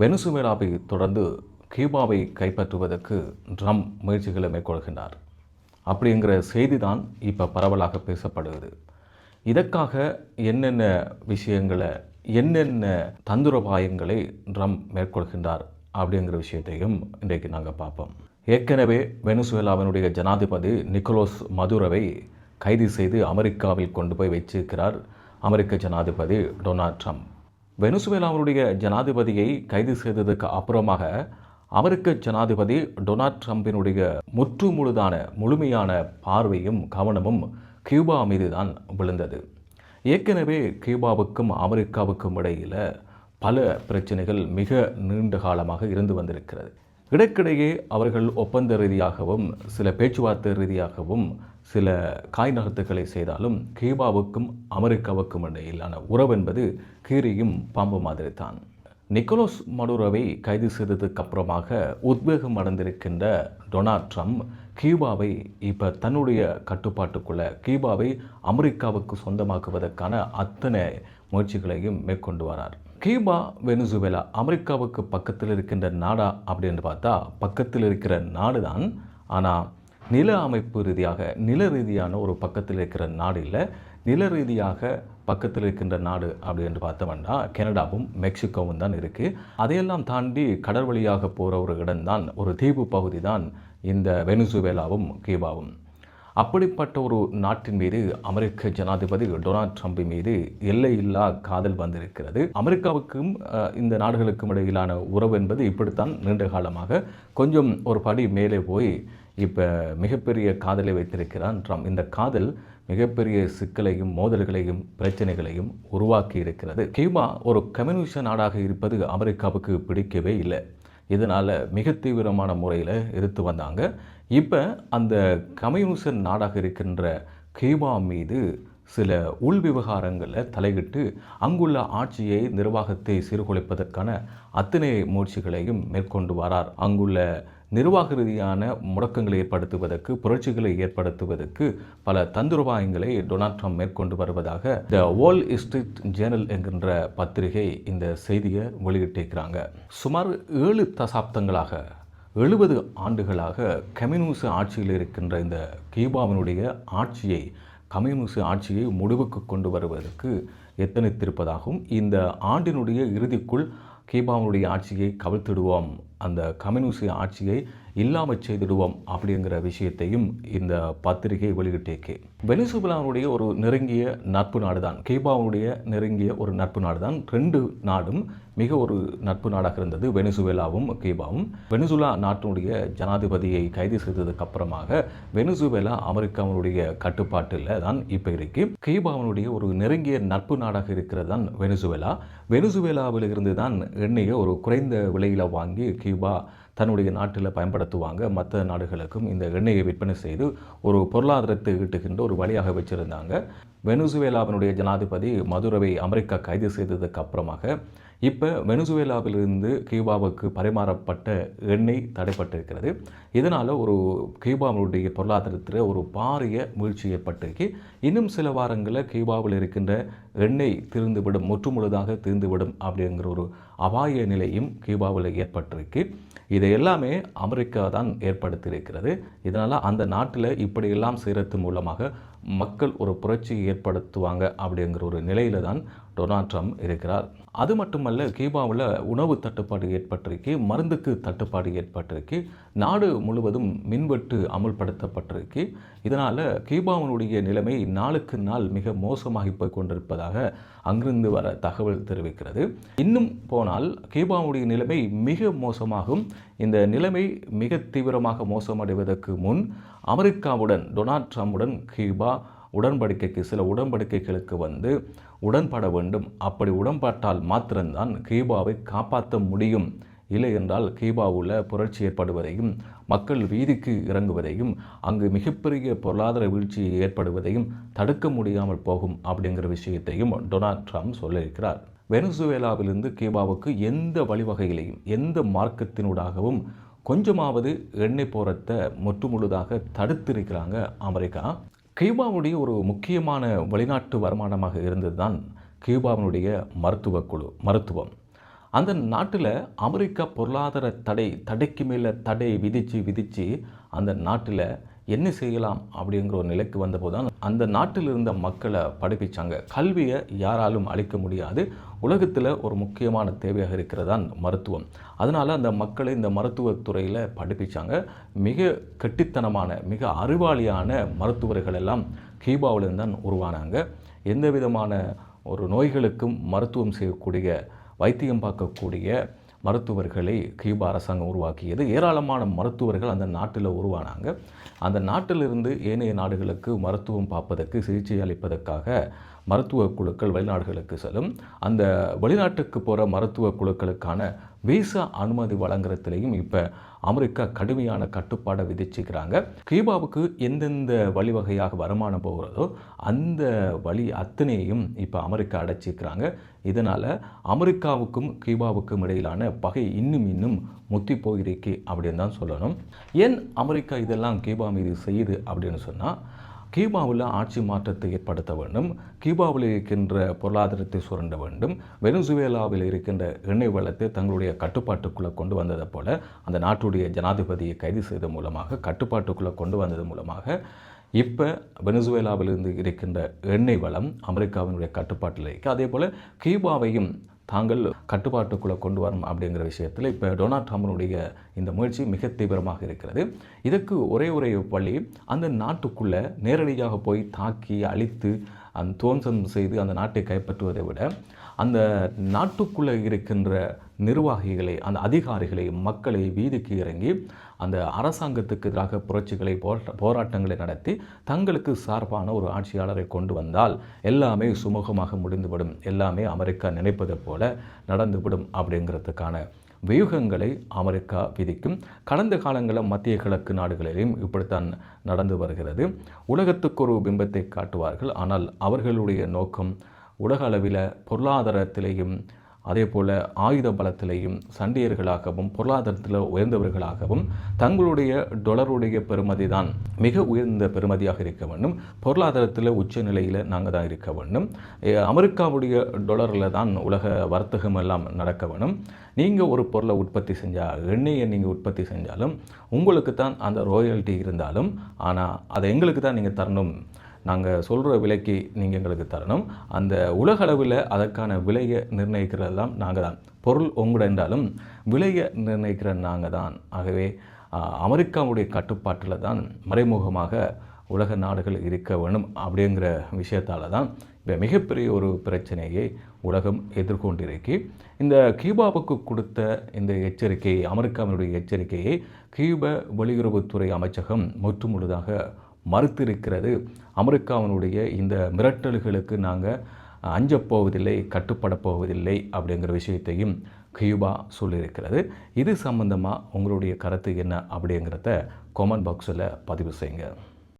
வெனிசுவேலாவை தொடர்ந்து கியூபாவை கைப்பற்றுவதற்கு ட்ரம்ப் முயற்சிகளை மேற்கொள்கின்றார். அப்படிங்கிற செய்தி தான் இப்போ பரவலாக பேசப்படுகிறது. இதற்காக என்னென்ன விஷயங்களை என்னென்ன தந்துரபாயங்களை ட்ரம்ப் மேற்கொள்கின்றார் அப்படிங்கிற விஷயத்தையும் இன்றைக்கு நாங்கள் பார்ப்போம். ஏற்கனவே வெனிசுவேலாவினுடைய ஜனாதிபதி நிக்கோலோஸ் மதுரவை கைது செய்து அமெரிக்காவில் கொண்டு போய் வச்சிருக்கிறார் அமெரிக்க ஜனாதிபதி டொனால்ட் ட்ரம்ப். வெனுசுவேலாவுடைய ஜனாதிபதியை கைது செய்ததுக்கு அப்புறமாக அமெரிக்க ஜனாதிபதி டொனால்ட் ட்ரம்பினுடைய முற்று முழுதான முழுமையான பார்வையும் கவனமும் கியூபா மீது தான் விழுந்தது. ஏற்கனவே கியூபாவுக்கும் அமெரிக்காவுக்கும் இடையில் பல பிரச்சனைகள் மிக நீண்ட காலமாக இருந்து வந்திருக்கிறது. இடக்கிடையே அவர்கள் ஒப்பந்த ரீதியாகவும் சில பேச்சுவார்த்தை ரீதியாகவும் சில காய் நகர்த்துக்களை செய்தாலும் கியூபாவுக்கும் அமெரிக்காவுக்கும் இடையிலான உறவு என்பது கீரியும் பாம்பு மாதிரி தான் நிக்கோலஸ் மடுரோவை கைது செய்ததுக்கு அப்புறமாக உத்வேகம் அடைந்திருக்கின்ற டொனால்ட் ட்ரம்ப் கியூபாவை இப்போ தன்னுடைய கட்டுப்பாட்டுக்குள்ளே கியூபாவை அமெரிக்காவுக்கு சொந்தமாக்குவதற்கான அத்தனை முயற்சிகளையும் மேற்கொண்டு வரார். கியூபா வெனிசுவேலா அமெரிக்காவுக்கு பக்கத்தில் இருக்கின்ற நாடா அப்படின்னு பார்த்தா பக்கத்தில் இருக்கிற நாடு தான் ஆனால் நில அமைப்பு ரீதியாக நில ரீதியான ஒரு பக்கத்தில் இருக்கிற நாடு இல்லை. நில ரீதியாக பக்கத்தில் இருக்கின்ற நாடு அப்படி என்று பார்த்தோம்னா கனடாவும் மெக்சிகோவும் தான் இருக்குது அதையெல்லாம் தாண்டி கடல் வழியாக போகிற ஒரு இடம்தான் ஒரு தீவு பகுதி தான் இந்த வெனிசுவேலாவும் கியூபாவும். அப்படிப்பட்ட ஒரு நாட்டின் மீது அமெரிக்க ஜனாதிபதி டொனால்ட் ட்ரம்ப் மீது எல்லையில்லா காதல் வந்திருக்கிறது. அமெரிக்காவுக்கும் இந்த நாடுகளுக்கும் இடையிலான உறவு என்பது இப்படித்தான் நீண்ட காலமாக கொஞ்சம் ஒரு படி மேலே போய் இப்போ மிகப்பெரிய காதலை வைத்திருக்கிறான் ட்ரம்ப். இந்த காதல் மிகப்பெரிய சிக்கலையும் மோதல்களையும் பிரச்சனைகளையும் உருவாக்கி இருக்கிறது. கியூபா ஒரு கம்யூனிஸ்ட நாடாக இருப்பது அமெரிக்காவுக்கு பிடிக்கவே இல்லை. இதனால் மிக தீவிரமான முறையில் எதிர்த்து வந்தாங்க. இப்போ அந்த கம்யூனிச நாடாக இருக்கின்ற கியூபா மீது சில உள் விவகாரங்களில் தலையிட்டு அங்குள்ள ஆட்சியை நிர்வாகத்தை சீர்குலைப்பதற்கான அத்தனை முயற்சிகளையும் மேற்கொண்டு வரார். அங்குள்ள நிர்வாக ரீதியான முடக்கங்களை ஏற்படுத்துவதற்கு புரட்சிகளை ஏற்படுத்துவதற்கு பல தந்துருவாயங்களை டொனால்ட் ட்ரம்ப் மேற்கொண்டு வருவதாக த வால் ஸ்ட்ரீட் ஜேர்னல் என்கின்ற பத்திரிகை இந்த செய்தியை வெளியிட்டிருக்கிறாங்க. சுமார் ஏழு தசாப்தங்களாக எழுபது ஆண்டுகளாக கம்யூனிச ஆட்சியில் இருக்கின்ற இந்த கியூபாவினுடைய ஆட்சியை கம்யூனிச ஆட்சியை முடிவுக்கு கொண்டு வருவதற்கு எத்தனைத்திருப்பதாகவும் இந்த ஆண்டினுடைய இறுதிக்குள் கியூபாவினுடைய ஆட்சியை கவிழ்த்திடுவோம் அந்த கம்யூனிஸ்ட் ஆட்சியை இல்லாமல் செய்திடுவோம் அப்படிங்கிற விஷயத்தையும் இந்த பத்திரிகை வெளியிட்டேக்கு வெனிசுலாவுடைய ஒரு நெருங்கிய நட்பு நாடு தான் கியூபாவுடைய நெருங்கிய ஒரு நட்பு நாடு தான் ரெண்டு நாடும் மிக ஒரு நட்பு நாடாக இருந்தது. வெனிசுவேலாவும் கியூபாவும் வெனிசுலா நாட்டினுடைய ஜனாதிபதியை கைது செய்ததுக்கு அப்புறமாக வெனிசுவேலா அமெரிக்காவினுடைய கட்டுப்பாட்டில் தான் இப்போ இருக்கு. கியூபாவினுடைய ஒரு நெருங்கிய நட்பு நாடாக இருக்கிறது தான் வெனிசுவேலா. வெனிசுவேலாவில் இருந்து தான் எண்ணெயை ஒரு குறைந்த விலையில் வாங்கி கியூபா தன்னுடைய நாட்டில் பயன்படுத்துவாங்க. மற்ற நாடுகளுக்கும் இந்த எண்ணெயை விற்பனை செய்து ஒரு பொருளாதாரத்தை ஈட்டுகின்ற ஒரு வழியாக வச்சுருந்தாங்க. வெனுசுவேலாவினுடைய ஜனாதிபதி மதுரவை அமெரிக்கா கைது செய்ததுக்கு அப்புறமாக இப்போ வெனிசுவேலாவிலிருந்து கியூபாவுக்கு பரிமாறப்பட்ட எண்ணெய் தடைப்பட்டிருக்கிறது. இதனால் ஒரு கியூபாவினுடைய பொருளாதாரத்தில் ஒரு பாரிய வீழ்ச்சி ஏற்பட்டிருக்கு. இன்னும் சில வாரங்களில் கியூபாவில் இருக்கின்ற எண்ணெய் தீர்ந்துவிடும் முற்றுமுழுதாக தீர்ந்துவிடும் அப்படிங்கிற ஒரு அபாய நிலையும் கியூபாவில் ஏற்பட்டிருக்கு. இதை எல்லாமே அமெரிக்கா தான் ஏற்படுத்தியிருக்கிறது. இதனால் அந்த நாட்டில் இப்படியெல்லாம் செய்கிறது மூலமாக மக்கள் ஒரு புரட்சியை ஏற்படுத்துவாங்க அப்படிங்கிற ஒரு நிலையில தான் டொனால்ட் ட்ரம்ப் இருக்கிறார். அது மட்டுமல்ல கியூபாவில் உணவு தட்டுப்பாடு ஏற்பட்டிருக்கு மருந்துக்கு தட்டுப்பாடு ஏற்பட்டிருக்கு நாடு முழுவதும் மின்வெட்டு அமுல்படுத்தப்பட்டிருக்கு. இதனால் கியூபாவினுடைய நிலைமை நாளுக்கு நாள் மிக மோசமாகி போய் கொண்டிருப்பதாக அங்கிருந்து வர தகவல் தெரிவிக்கிறது. இன்னும் போனால் கியூபாவுடைய நிலைமை மிக மோசமாகும். இந்த நிலைமை மிக தீவிரமாக மோசமடைவதற்கு முன் அமெரிக்காவுடன் டொனால்ட் ட்ரம்புடன் கியூபா உடன்படிக்கைக்கு சில உடன்படிக்கைகளுக்கு வந்து உடன்பட வேண்டும். அப்படி உடன்பட்டால் மாத்திரம்தான் கியூபாவை காப்பாற்ற முடியும். இல்லை என்றால் கியூபாவில் புரட்சி ஏற்படுவதையும் மக்கள் வீதிக்கு இறங்குவதையும் அங்கு மிகப்பெரிய பொருளாதார வீழ்ச்சி ஏற்படுவதையும் தடுக்க முடியாமல் போகும் அப்படிங்கிற விஷயத்தையும் டொனால்ட் ட்ரம்ப் சொல்லியிருக்கிறார். வெனிசுவேலாவிலிருந்து கியூபாவுக்கு எந்த வழிவகையிலையும் எந்த மார்க்கத்தினூடாகவும் கொஞ்சமாவது எண்ணெய் போரத்தை முற்றுமுழுதாக தடுத்திருக்கிறாங்க அமெரிக்கா. கியூபாவுடைய ஒரு முக்கியமான வெளிநாட்டு வருமானமாக இருந்தது தான் கியூபாவினுடைய மருத்துவ குழு மருத்துவம். அந்த நாட்டில் அமெரிக்கா பொருளாதார தடை தடைக்கு மேலே தடை விதித்து விதித்து அந்த நாட்டில் என்ன செய்யலாம் அப்படிங்கிற ஒரு நிலைக்கு வந்தபோது தான் அந்த நாட்டில் இருந்த மக்களை படிப்பிச்சாங்க. கல்வியை யாராலும் அளிக்க முடியாது. உலகத்தில் ஒரு முக்கியமான தேவையாக இருக்கிறதான் மருத்துவம். அதனால் அந்த மக்களை இந்த மருத்துவத்துறையில் படிப்பிச்சாங்க. மிக கெட்டித்தனமான மிக அறிவாளியான மருத்துவர்கள் எல்லாம் கீபாவிலிருந்து தான் உருவானாங்க. எந்த விதமான ஒரு நோய்களுக்கும் மருத்துவம் செய்யக்கூடிய வைத்தியம் பார்க்கக்கூடிய மருத்துவர்களை கியூபா அரசாங்கம் உருவாக்கியது. ஏராளமான மருத்துவர்கள் அந்த நாட்டில் உருவானாங்க. அந்த நாட்டிலிருந்து ஏனைய நாடுகளுக்கு மருத்துவம் பார்ப்பதற்கு சிகிச்சை அளிப்பதற்காக மருத்துவ குழுக்கள் வெளிநாடுகளுக்கு செல்லும். அந்த வெளிநாட்டுக்கு போகிற மருத்துவ குழுக்களுக்கான விசா அனுமதி வழங்குறதுலேயும் இப்போ அமெரிக்கா கடுமையான கட்டுப்பாடை விதிச்சுக்கிறாங்க கியூபாவுக்கு எந்தெந்த வழிவகையாக வருமானம் போகிறதோ அந்த வழி அத்தனையும் இப்போ அமெரிக்கா அடைச்சிக்கிறாங்க இதனால் அமெரிக்காவுக்கும் கியூபாவுக்கும் இடையிலான பகை இன்னும் இன்னும் முத்தி போயிருக்கு அப்படின்னு தான் சொல்லணும். ஏன் அமெரிக்கா இதெல்லாம் கியூபா மீது செய்யுது அப்படின்னு சொன்னால் கியூபாவில் ஆட்சி மாற்றத்தை ஏற்படுத்த வேண்டும். கியூபாவில் இருக்கின்ற பொருளாதாரத்தை சுரண்ட வேண்டும். வெனிசுவேலாவில் இருக்கின்ற எண்ணெய் வளத்தை தங்களுடைய கட்டுப்பாட்டுக்குள்ளே கொண்டு வந்ததை போல அந்த நாட்டுடைய ஜனாதிபதியை கைது செய்த மூலமாக கட்டுப்பாட்டுக்குள்ளே கொண்டு வந்தது மூலமாக இப்போ வெனிசுவேலாவிலிருந்து இருக்கின்ற எண்ணெய் வளம் அமெரிக்காவினுடைய கட்டுப்பாட்டில் இருக்குது அதே போல் கியூபாவையும் தாங்கள் கட்டுப்பாட்டுக்குள்ளே கொண்டு வரணும் அப்படிங்கிற விஷயத்தில் இப்போ டொனால்ட் ட்ரம்பினுடைய இந்த முயற்சி மிக தீவிரமாக இருக்கிறது. இதற்கு ஒரே ஒரே வழி அந்த நாட்டுக்குள்ளே நேரடியாக போய் தாக்கி அழித்து அந்த துவம்சம் செய்து அந்த நாட்டை கைப்பற்றுவதை விட அந்த நாட்டுக்குள்ளே இருக்கின்ற நிர்வாகிகளை அந்த அதிகாரிகளை மக்களை வீதிக்கு இறங்கி அந்த அரசாங்கத்துக்கு எதிராக புரட்சிகளை போரா போராட்டங்களை நடத்தி தங்களுக்கு சார்பான ஒரு ஆட்சியாளரை கொண்டு வந்தால் எல்லாமே சுமூகமாக முடிந்துவிடும். எல்லாமே அமெரிக்கா நினைப்பது போல நடந்துவிடும் அப்படிங்கிறதுக்கான வியூகங்களை அமெரிக்கா விதிக்கும். கடந்த காலங்களில் மத்திய கிழக்கு நாடுகளிலும் இப்படித்தான் நடந்து வருகிறது. உலகத்துக்கு ஒரு பிம்பத்தை காட்டுவார்கள். ஆனால் அவர்களுடைய நோக்கம் உலக அளவில் பொருளாதாரத்திலேயும் அதே போல் ஆயுத பலத்திலேயும் சண்டியர்களாகவும் பொருளாதாரத்தில் உயர்ந்தவர்களாகவும் தங்களுடைய டொலருடைய பெருமதி தான். மிக உயர்ந்த பெருமதியாக இருக்க வேண்டும். பொருளாதாரத்தில் உச்ச நிலையில் நாங்கள் தான் இருக்க வேண்டும். அமெரிக்காவுடைய டொலரில் தான் உலக வர்த்தகம் எல்லாம் நடக்க வேணும் நீங்கள் ஒரு பொருளை உற்பத்தி செஞ்சால் எண்ணெயை நீங்கள் உற்பத்தி செஞ்சாலும் உங்களுக்கு தான் அந்த ராயல்ட்டி இருந்தாலும் ஆனால் அதை எங்களுக்கு தான் நீங்கள் தரணும். நாங்கள் சொல்கிற விலைக்கு நீங்கள் எங்களுக்கு தரணும். அந்த உலக அளவில் அதற்கான விலையை நிர்ணயிக்கிறதெல்லாம் நாங்கள் தான் பொருள் உங்களோட என்றாலும் விலையை நிர்ணயிக்கிற நாங்கள் தான் ஆகவே அமெரிக்காவுடைய கட்டுப்பாட்டில் தான் மறைமுகமாக உலக நாடுகள் இருக்க வேணும் அப்படிங்கிற விஷயத்தால் தான் இப்போ மிகப்பெரிய ஒரு பிரச்சனையை உலகம் எதிர்கொண்டிருக்கு. இந்த கியூபாவுக்கு கொடுத்த இந்த எச்சரிக்கையை அமெரிக்காவினுடைய எச்சரிக்கையை கியூப வெளியுறவுத்துறை அமைச்சகம் முற்றுமுழுதாக மறுத்திருக்கிறது. அமெரிக்காவினுடைய இந்த மிரட்டல்களுக்கு நாங்கள் அஞ்சப்போவதில்லை கட்டுப்பட போவதில்லை அப்படிங்கிற விஷயத்தையும் கியூபா சொல்லியிருக்கிறது. இது சம்பந்தமாக உங்களுடைய கருத்து என்ன அப்படிங்கிறத காமெண்ட் பாக்ஸில் பதிவு செய்யுங்க.